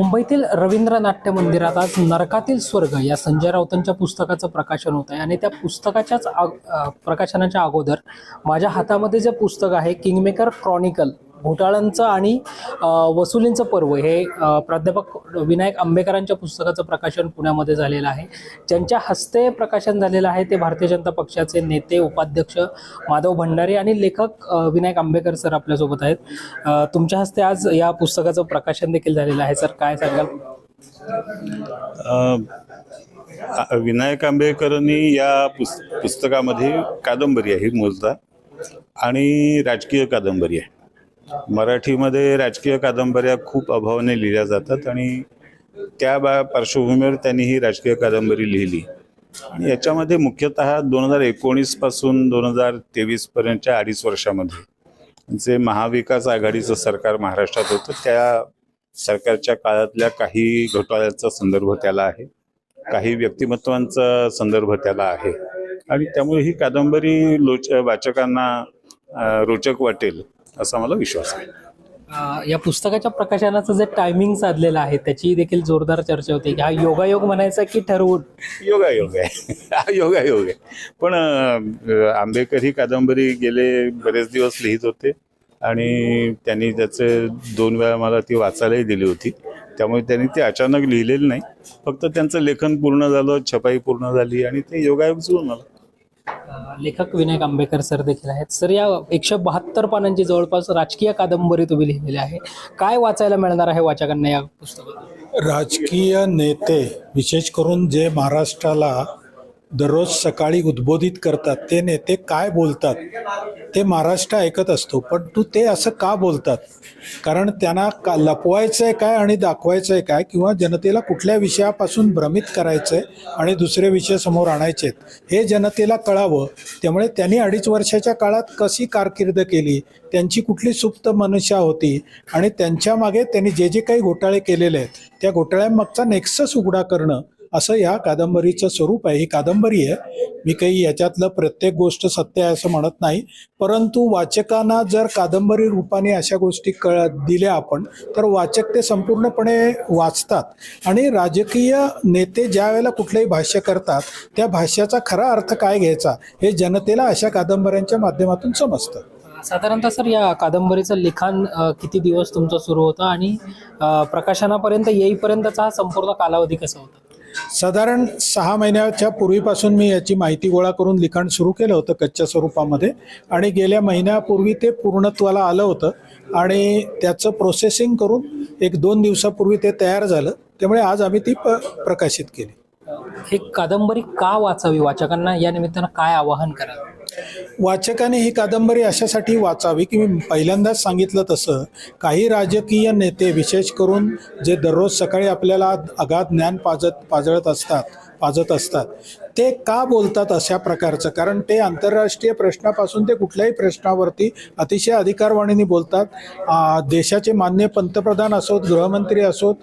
मुंबईतील रवींद्र नाट्य मंदिरात आज नरकातील स्वर्ग या संजय राऊतांच्या पुस्तकाचं प्रकाशन होत आहे. आणि त्या पुस्तकाच्याच आग प्रकाशनाच्या अगोदर माझ्या हातामध्ये जे पुस्तक आहे किंगमेकर क्रॉनिकल घोटाळ्यांचं आणि वसुलींचं पर्व हे प्राध्यापक विनायक आंबेकरांच्या पुस्तकाचं प्रकाशन पुण्यामध्ये झालेलं आहे. ज्यांच्या हस्ते प्रकाशन झालेलं आहे ते भारतीय जनता पक्षाचे नेते उपाध्यक्ष माधव भंडारे आणि लेखक विनायक आंबेकर सर आपल्यासोबत आहेत. तुमच्या हस्ते आज या पुस्तकाचं प्रकाशन देखील झालेलं आहे. सर काय सांगाल? विनायक आंबेकरांनी या पुस पुस्तकामध्ये कादंबरी आहे मोजदा. आणि राजकीय कादंबरी आहे. मराठीमध्ये राजकीय कादंबऱ्या खूप अभावाने लिहिल्या जातात आणि त्या बा पार्श्वभूमीवर त्यांनी ही राजकीय कादंबरी लिहिली. आणि याच्यामध्ये मुख्यतः दोन हजार एकोणीसपासून दोन हजार तेवीसपर्यंतच्या अडीच वर्षामध्ये जे महाविकास आघाडीचं सरकार महाराष्ट्रात होतं त्या सरकारच्या काळातल्या काही घोटाळ्याचा संदर्भ त्याला आहे. काही व्यक्तिमत्वांचा संदर्भ त्याला आहे. आणि त्यामुळे ही कादंबरी लोच वाचकांना रोचक वाटेल. असा मला विश्वास आहे. या पुस्तकाच्या प्रकाशनाचं जे टायमिंग साधलेलं आहे त्याची देखील जोरदार चर्चा होती. की हा योगायोग म्हणायचा की ठरवून? योगायोग आहे. हा योगायोग आहे. पण अ, आंबेकर ही कादंबरी गेले बरेच दिवस लिहित होते आणि त्यांनी त्याचे दोन वेळा मला ती वाचायलाही दिली होती. त्यामुळे त्यांनी ते अचानक लिहिलेलं नाही. फक्त त्यांचं लेखन पूर्ण झालं छपाई पूर्ण झाली आणि ते योगायोग जुळून आलं लेखक विनायक आंबेकर सर देखील आहेत. सर या एकशे बहात्तर पानांची जवळपास राजकीय कादंबरी तुम्ही लिहिलेली आहे. काय वाचायला मिळणार आहे वाचकांना या पुस्तकात राजकीय नेते विशेष करून जे महाराष्ट्राला दररोज सकाळी उद्बोधित करतात. ते नेते काय बोलतात? ते महाराष्ट्र ऐकत असतो. पण तू ते असं का बोलतात? कारण त्यांना का लपवायचं आहे काय आणि दाखवायचं आहे काय किंवा जनतेला कुठल्या विषयापासून भ्रमित करायचं आहे आणि दुसरे विषय समोर आणायचे आहेत हे जनतेला कळावं. त्यामुळे त्यांनी अडीच वर्षाच्या काळात कशी कारकीर्द केली? त्यांची कुठली सुप्त मनुष्या होती? आणि त्यांच्या मागे त्यांनी जे जे काही घोटाळे केलेले आहेत त्या घोटाळ्यांमागचा नेक्सस उघडा करणं असं या कादंबरीचं स्वरूप आहे. ही कादंबरी आहे. मी काही याच्यातलं प्रत्येक गोष्ट सत्य आहे असं म्हणत नाही. परंतु वाचकांना जर कादंबरी रूपाने अशा गोष्टी कळ दिल्या आपण तर वाचक ते संपूर्णपणे वाचतात. आणि राजकीय नेते ज्या वेळेला कुठलंही भाष्य करतात त्या भाष्याचा खरा अर्थ काय घ्यायचा हे जनतेला अशा कादंबऱ्यांच्या माध्यमातून समजतं. साधारणतः सर या कादंबरीचं लिखाण किती दिवस तुमचं सुरू होतं? आणि प्रकाशनापर्यंत येईपर्यंतचा हा संपूर्ण कालावधी कसा होता? साधारण सहा महिन्याच्या पूर्वीपासून मी याची माहिती गोळा करून लिखाण सुरू केलं होतं कच्च्या स्वरूपामध्ये. आणि गेल्या महिन्यापूर्वी ते पूर्णत्वाला आलं होतं. आणि त्याचं प्रोसेसिंग करून एक दोन दिवसापूर्वी ते तयार झालं. त्यामुळे आज आम्ही ती प प्रकाशित केली. ही कादंबरी का वाचावी? वाचकांना या निमित्तानं काय आवाहन करावं? वाचकाने ही कादंबरी अशासाठी वाचावी की मी पहिल्यांदाच सांगितलं तसं. काही राजकीय नेते विशेष करून जे दररोज सकाळी आपल्याला अगाध ज्ञान पाजत पाजळत असतात पाजत असतात. ते का बोलतात अशा प्रकारचं? कारण ते आंतरराष्ट्रीय प्रश्नापासून ते कुठल्याही प्रश्नावरती अतिशय अधिकारवाणीने बोलतात. देशाचे मान्य पंतप्रधान असोत गृहमंत्री असोत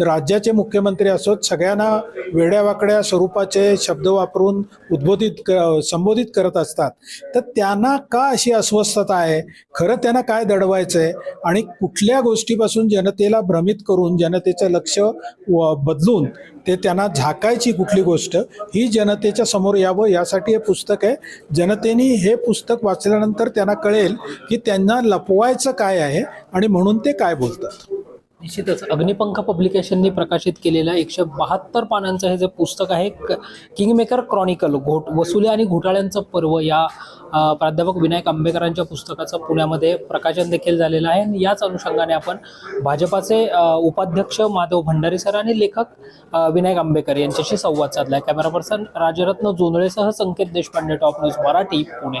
राज्याचे मुख्यमंत्री असोत सगळ्यांना वेड्यावाकड्या स्वरूपाचे शब्द वापरून उद्बोधित क संबोधित करत असतात. तर त्यांना का अशी अस्वस्थता आहे? खरं त्यांना काय दडवायचं आहे आणि कुठल्या गोष्टीपासून जनतेला भ्रमित करून जनतेचं लक्ष व बदलून ते त्यांना झाकायची कुठली गोष्ट. ही जनतेच्या समोर यावं यासाठी हे पुस्तक आहे. जनतेने हे पुस्तक वाचल्यानंतर त्यांना कळेल की त्यांना लपवायचं काय आहे आणि म्हणून ते काय बोलतात. निश्चितच. अग्निपंख पब्लिकेशननी प्रकाशित केलेलं एकशे बहात्तर पानांचं हे जे पुस्तक आहे क- किंगमेकर क्रॉनिकल घोट वसुले आणि घोटाळ्यांचं पर्व या प्राध्यापक विनायक आंबेकरांच्या पुस्तकाचं पुण्यामध्ये प्रकाशन देखील झालेलं आहे. आणि याच अनुषंगाने आपण भाजपाचे उपाध्यक्ष माधव भंडारी सर आणि लेखक विनायक आंबेकर यांच्याशी संवाद साधला आहे कॅमेरा पर्सन राजरत्न जोंधळेसह संकेत देशपांडे टॉप न्यूज मराठी पुणे.